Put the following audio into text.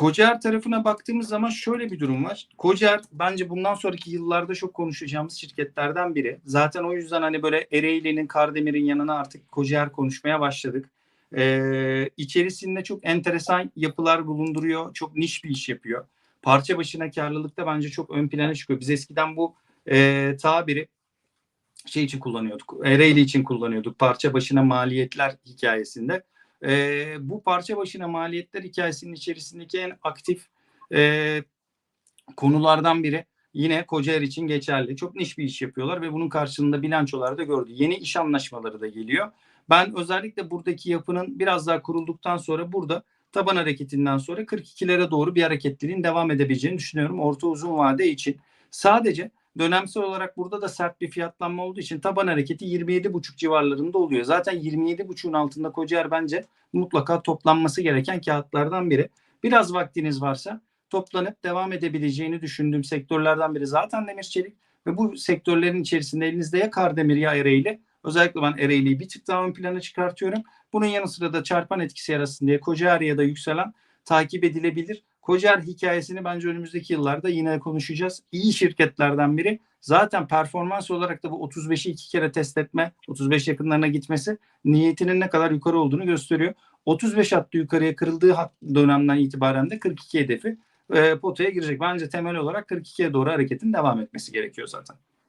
Kocaer tarafına baktığımız zaman şöyle bir durum var. Kocaer bence bundan sonraki yıllarda çok konuşacağımız şirketlerden biri. Zaten o yüzden hani böyle Ereğli'nin, Kardemir'in yanına artık Kocaer konuşmaya başladık. Ee, içerisinde çok enteresan yapılar bulunduruyor. Çok niş bir iş yapıyor. Parça başına karlılıkta bence çok ön plana çıkıyor. Biz eskiden bu e, tabiri şey için kullanıyorduk. Ereğli için kullanıyorduk. Parça başına maliyetler hikayesinde. E, bu parça başına maliyetler hikayesinin içerisindeki en aktif e, konulardan biri yine Kocaer için geçerli. Çok niş bir iş yapıyorlar ve bunun karşılığında bilançolarda gördü. Yeni iş anlaşmaları da geliyor. Ben özellikle buradaki yapının biraz daha kurulduktan sonra burada taban hareketinden sonra 42'lere doğru bir hareketliliğin devam edebileceğini düşünüyorum orta uzun vade için. Sadece dönemsel olarak burada da sert bir fiyatlanma olduğu için taban hareketi 27,5 civarlarında oluyor. Zaten 27,5'un altında Kocaer bence mutlaka toplanması gereken kağıtlardan biri. Biraz vaktiniz varsa toplanıp devam edebileceğini düşündüğüm sektörlerden biri zaten demir çelik ve bu sektörlerin içerisinde elinizde ya Kardemir ya Ereğli. Özellikle ben Ereğli'yi bir tık daha ön plana çıkartıyorum. Bunun yanı sıra da çarpan etkisi yarasın diye Kocaer ya da yükselen takip edilebilir. Kocaer hikayesini bence önümüzdeki yıllarda yine konuşacağız. İyi şirketlerden biri. Zaten performans olarak da bu 35'i iki kere test etme, 35 yakınlarına gitmesi niyetinin ne kadar yukarı olduğunu gösteriyor. 35 hattı yukarıya kırıldığı dönemden itibaren de 42 hedefi e, potaya girecek. Bence temel olarak 42'ye doğru hareketin devam etmesi gerekiyor zaten.